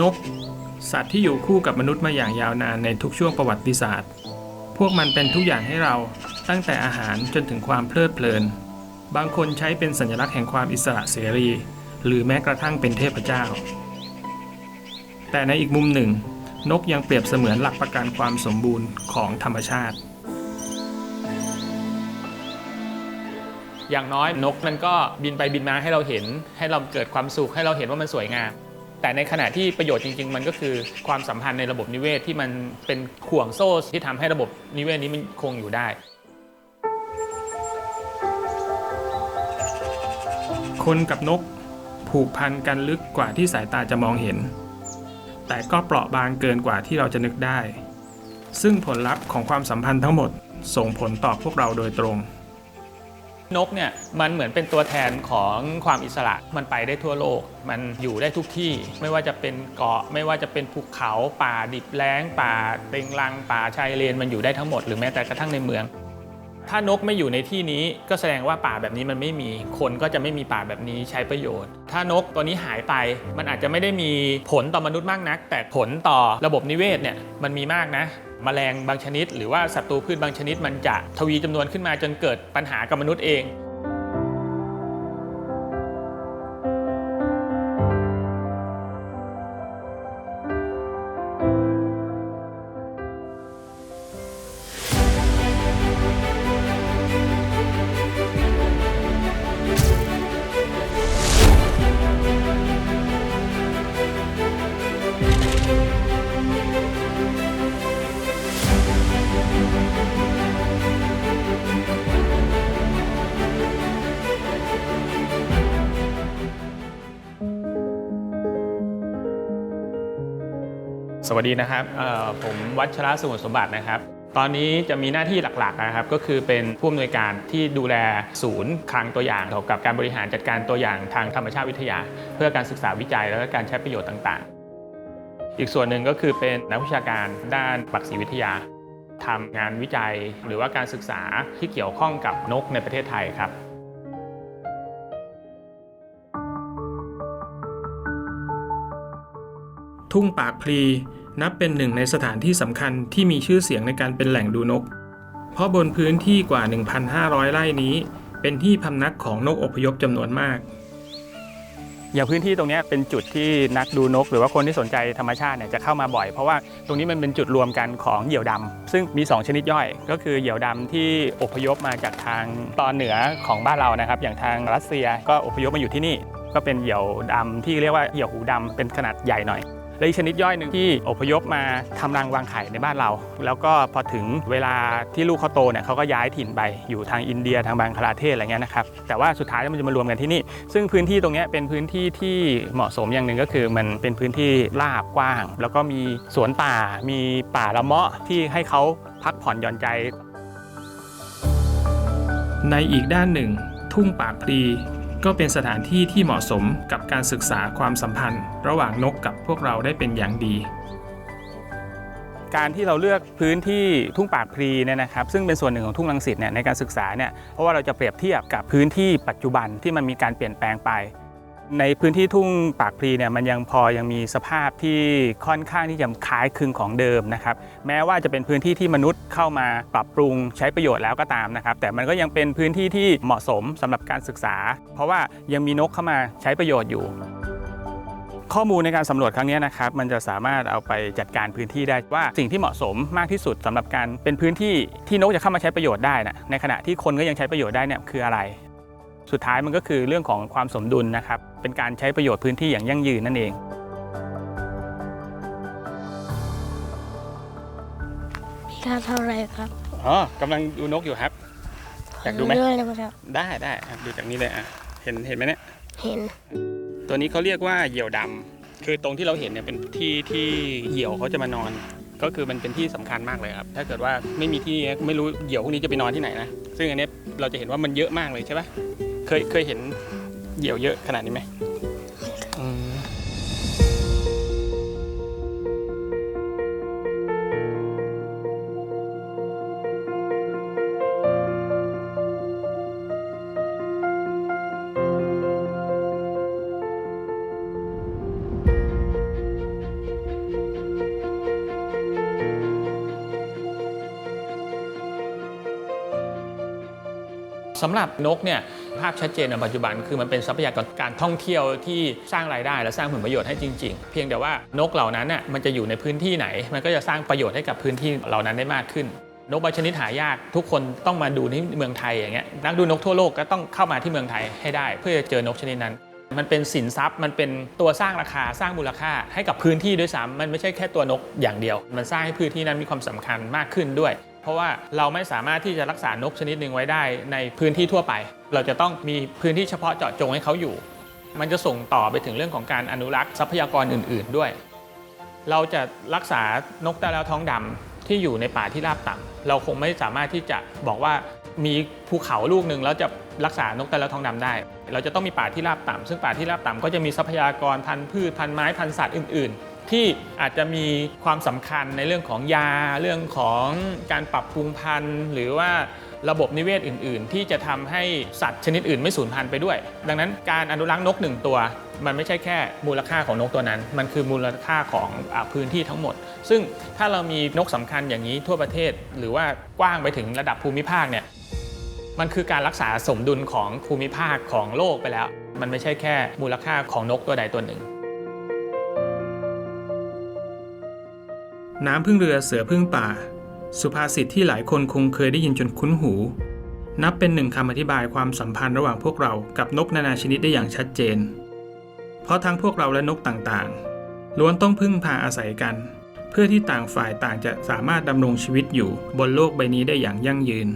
นก สัตว์ที่อยู่คู่กับมนุษย์มาอย่างยาวนานในทุกช่วงประวัติศาสตร์ พวกมันเป็นทุกอย่างให้เราตั้งแต่อาหารจนถึงความเพลิดเพลิน บางคนใช้เป็นสัญลักษณ์แห่งความอิสระเสรี หรือแม้กระทั่งเป็นเทพเจ้า แต่ในอีกมุมหนึ่ง นกยังเปรียบเสมือนหลักประกันความสมบูรณ์ของธรรมชาติอย่างน้อยนกมันก็บินไปบินมาให้เราเห็น ให้เราเกิดความสุขให้เราเห็นว่ามันสวยงาม แต่ในขณะที่ประโยชน์จริง ๆ มันก็คือความสัมพันธ์ในระบบนิเวศที่มันเป็นข่วงโซ่ที่ทำให้ระบบนิเวศนี้มันคงอยู่ได้ คนกับนกผูกพันกันลึกกว่าที่สายตาจะมองเห็น แต่ก็เปราะบางเกินกว่าที่เราจะนึกได้ ซึ่งผลลัพธ์ของความสัมพันธ์ทั้งหมดส่งผลต่อพวกเราโดยตรง นกเนี่ยมันเหมือนเป็นตัวแทนของความอิสระมันไปได้ทั่วโลก มันอยู่ได้ทุกที่ ไม่ว่าจะเป็นเกาะ ไม่ว่าจะเป็นภูเขาป่าดิบแล้ง ป่าเต็งรังป่าชายเลนมันอยู่ได้ทั้งหมดหรือแม้แต่กระทั่งในเมือง ถ้านกไม่อยู่ในที่นี้ก็แสดงว่าป่าแบบนี้มันไม่มีคนก็จะไม่มีป่าแบบนี้ใช้ประโยชน์ ถ้านกตัวนี้หายไปมันอาจจะไม่ได้มีผลต่อมนุษย์มากนัก แต่ผลต่อระบบนิเวศเนี่ยมันมีมากนะแมลงบางชนิด หรือว่าศัตรูพืชบางชนิด มันจะทวีจำนวนขึ้นมาจนเกิดปัญหากับมนุษย์เอง สวัสดีนะครับผมวัชระสมุทรสมบัตินะครับ ตอนนี้จะมีหน้าที่หลักๆนะครับ ก็คือเป็นผู้อำนวยการที่ดูแลศูนย์คลังตัวอย่างเกี่ยวกับการบริหารจัดการตัวอย่างทางธรรมชาติวิทยา เพื่อการศึกษาวิจัย และก็การใช้ประโยชน์ต่างๆ อีกส่วนหนึ่งก็คือเป็นนักวิชาการด้านปักษีวิทยาทำงานวิจัยหรือว่าการศึกษาที่เกี่ยวข้องกับนกในประเทศไทยครับ ทุ่งปากพลี นับเป็นหนึ่งในสถานที่สำคัญที่มีชื่อเสียงในการเป็นแหล่งดูนก เพราะบนพื้นที่กว่า 1,500 ไร่นี้ เป็นที่พำนักของนกอพยพจำนวนมาก อย่างพื้นที่ตรงนี้เป็นจุดที่นักดูนก หรือว่าคนที่สนใจธรรมชาติเนี่ยจะเข้ามาบ่อย เพราะว่าตรงนี้มันเป็นจุดรวมกันของเหยี่ยวดำซึ่งมี 2 ชนิดย่อย ก็คือเหยี่ยวดำที่อพยพมาจากทางตอนเหนือของบ้านเรานะครับ อย่างทางรัสเซียก็อพยพมาอยู่ที่นี่ก็เป็นเหยี่ยวดำที่เรียกว่าเหยี่ยวหูดำเป็นขนาดใหญ่หน่อย และอีกชนิดย่อยหนึ่งที่อพยพมาทำรังวางไข่ในบ้านเรา แล้วก็พอถึงเวลาที่ลูกเขาโตเนี่ยเขาก็ย้ายถิ่นไปอยู่ทางอินเดียทางบังคลาเทศอะไรเงี้ยนะครับแต่ว่าสุดท้ายมันจะมารวมกันที่นี่ ซึ่งพื้นที่ตรงนี้เป็นพื้นที่ที่เหมาะสมอย่างหนึ่งก็คือมันเป็นพื้นที่ราบกว้าง แล้วก็มีสวนป่ามีป่าละเมาะที่ให้เขาพักผ่อนหย่อนใจ ในอีกด้านหนึ่ง ทุ่งปากพลี ก็เป็นสถานที่ที่เหมาะสมกับการศึกษาความสัมพันธ์ ระหว่างนกกับพวกเราได้เป็นอย่างดี การที่เราเลือกพื้นที่ทุ่งปากพลีเนี่ยนะครับซึ่งเป็นส่วนหนึ่งของทุ่งลังสิตเนี่ยในการศึกษาเนี่ยเพราะว่าเราจะเปรียบเทียบกับพื้นที่ปัจจุบันที่มันมีการเปลี่ยนแปลงไป ในพื้นที่ทุ่งปากพลีเนี่ยมันยังพอยังมีสภาพที่ค่อนข้างที่จะคล้ายคลึงของเดิมนะครับแม้ว่าจะเป็นพื้นที่ที่มนุษย์เข้ามาปรับปรุงใช้ประโยชน์แล้วก็ตามนะครับ แต่มันก็ยังเป็นพื้นที่ที่เหมาะสมสำหรับการศึกษา เพราะว่ายังมีนกเข้ามาใช้ประโยชน์อยู่ ข้อมูลในการสำรวจครั้งนี้นะครับมันจะสามารถเอาไปจัดการพื้นที่ได้ว่าสิ่งที่เหมาะสมมากที่สุดสำหรับการเป็นพื้นที่ที่นกจะเข้ามาใช้ประโยชน์ได้นะในขณะที่คนก็ยังใช้ประโยชน์ได้เนี่ยคืออะไร สุดท้ายมันก็คือเรื่องของความสมดุลนะครับ เป็นการใช้ประโยชน์พื้นที่อย่างยั่งยืนนั่นเอง พี่ค่าเท่าไหรครับอ๋อกำลังดูนกอยู่ครับ อยากดูไหม เรื่องอะไรบ้างครับ ได้ได้ดูจากนี้เลยอะเห็นเห็นไหมเนี่ย เห็น ตัวนี้เขาเรียกว่าเหยี่ยวดำคือตรงที่เราเห็นเนี่ยเป็นที่ที่เหยี่ยวเขาจะมานอน ก็คือมันเป็นที่สำคัญมากเลยครับ ถ้าเกิดว่าไม่มีที่ไม่รู้เหยี่ยวพวกนี้จะไปนอนที่ไหนนะ ซึ่งอันเนี้ยเราจะเห็นว่ามันเยอะมากเลยใช่ปะ เคยเคยเห็นเหยี่ยวเยอะขนาดนี้ไหม สำหรับนกเนี่ยภาพชัดเจนในปัจจุบันคือมันเป็นทรัพยากรการท่องเที่ยวที่สร้างรายได้และสร้างผลประโยชน์ให้จริง ๆ เพียงแต่ว่านกเหล่านั้นน่ะมันจะอยู่ในพื้นที่ไหน มันก็จะสร้างประโยชน์ให้กับพื้นที่เหล่านั้นได้มากขึ้น นกบางชนิดหายากทุกคนต้องมาดูที่เมืองไทยอย่างเงี้ยนักดูนกทั่วโลกก็ต้องเข้ามาที่เมืองไทยให้ได้ เพื่อจะเจอนกชนิดนั้น มันเป็นสินทรัพย์มันเป็นตัวสร้างราคาสร้างมูลค่าให้กับพื้นที่ด้วยซ้ำมันไม่ใช่แค่ตัวนกอย่างเดียว มันสร้างให้พื้นที่นั้นมีความสำคัญมากขึ้นด้วย เพราะว่าเราไม่สามารถที่จะรักษานกชนิดหนึ่งไว้ได้ในพื้นที่ทั่วไป เราจะต้องมีพื้นที่เฉพาะเจาะจงให้เขาอยู่ มันจะส่งต่อไปถึงเรื่องของการอนุรักษ์ทรัพยากรอื่น ๆ ด้วย เราจะรักษานกตาแล้วท้องดำที่อยู่ในป่าที่ราบต่ำเราคงไม่สามารถที่จะบอกว่ามีภูเขาลูกหนึ่งแล้วจะรักษานกตาแล้วท้องดำได้ เราจะต้องมีป่าที่ราบต่ำซึ่งป่าที่ราบต่ำก็จะมีทรัพยากรพันธุ์พืชพันธุ์ไม้พันธุ์สัตว์อื่น ๆ ที่อาจจะมีความสำคัญในเรื่องของยา เรื่องของการปรับปรุงพันธุ์ หรือว่าระบบนิเวศอื่น ๆ ที่จะทำให้สัตว์ชนิดอื่นไม่สูญพันธุ์ไปด้วย ดังนั้นการอนุรักษ์นกหนึ่งตัว มันไม่ใช่แค่มูลค่าของนกตัวนั้น มันคือมูลค่าของอพื้นที่ทั้งหมด ซึ่งถ้าเรามีนกสำคัญอย่างนี้ทั่วประเทศ หรือว่ากว้างไปถึงระดับภูมิภาคเนี่ยมันคือการรักษาสมดุลของภูมิภาคของโลกไปแล้ว มันไม่ใช่แค่มูลค่าของนกตัวใดตัวหนึ่ง น้ำพึ่งเรือเสือพึ่งป่า สุภาษิตที่หลายคนคงเคยได้ยินจนคุ้นหู นับเป็นหนึ่งคำอธิบายความสัมพันธ์ระหว่างพวกเรากับนกนานาชนิดได้อย่างชัดเจน เพราะทั้งพวกเราและนกต่างๆ ล้วนต้องพึ่งพาอาศัยกัน เพื่อที่ต่างฝ่ายต่างจะสามารถดำรงชีวิตอยู่บนโลกใบนี้ได้อย่างยั่งยืน